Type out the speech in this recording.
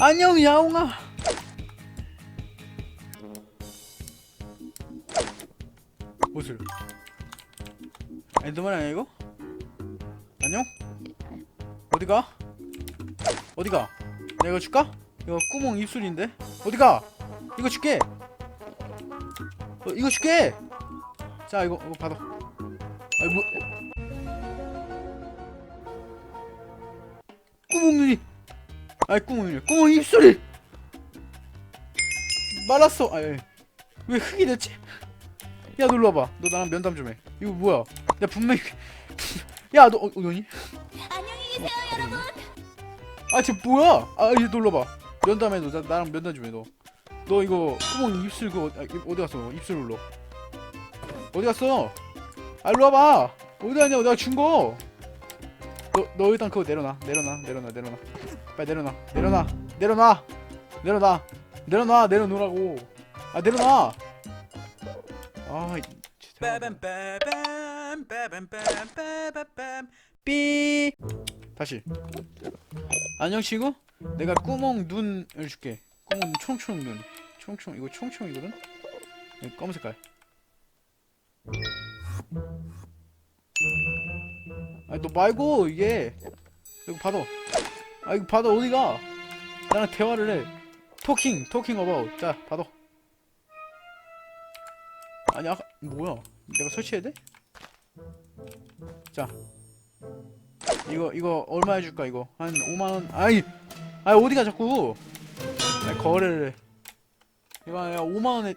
안녕 야옹아 무술 엔더맨 아니야 이거? 안녕? 어디가? 어디가? 내가 이거 줄까? 이거 구멍 입술인데? 어디가? 이거 줄게 어, 이거 줄게 자 이거 이거 받아 아이 뭐 구멍 눈이 아이 구멍 눈이 구멍 입술이 말랐어. 아이 왜 흙이 됐지? 야 놀러 와봐. 너 나랑 면담 좀해. 이거 뭐야? 야 분명히 야너 어, 어, 너니? 안녕히 계세요 여러분. 아쟤 뭐야? 아얘 놀러 와 면담해 너. 나, 나랑 면담 좀해 너. 너 이거 구멍 입술 그거 아, 이- 어디 갔어? 입술 눌러. 어디 갔어? 아 일로 와봐. 어디 갔냐고 내가 준거. 너, 너 일단 그거 내려놔. 내려놔. 내려놔. 내려놔 빨리 내려놔. 내려놔. 내려놔. 내려놔. 내려놔. 내려놓으라고. 아 내려놔. 아 삐. 다시. 안녕 친구 내가 구멍 눈을 줄게. 구멍 눈 총총 눈. 총총 이거 총총이거든? 여기 검은 색깔. 아니 너 말고 이게 이거 받아 아 이거 받아. 어디가? 나랑 대화를 해. 토킹 토킹 어바웃 자 받아. 아니 아까 뭐야? 내가 설치해야 돼? 자. 이거 이거 얼마 해줄까 이거? 한 5만 원. 아이! 아 어디가 자꾸? 아니 거래를 해. 이거 야 5만 원에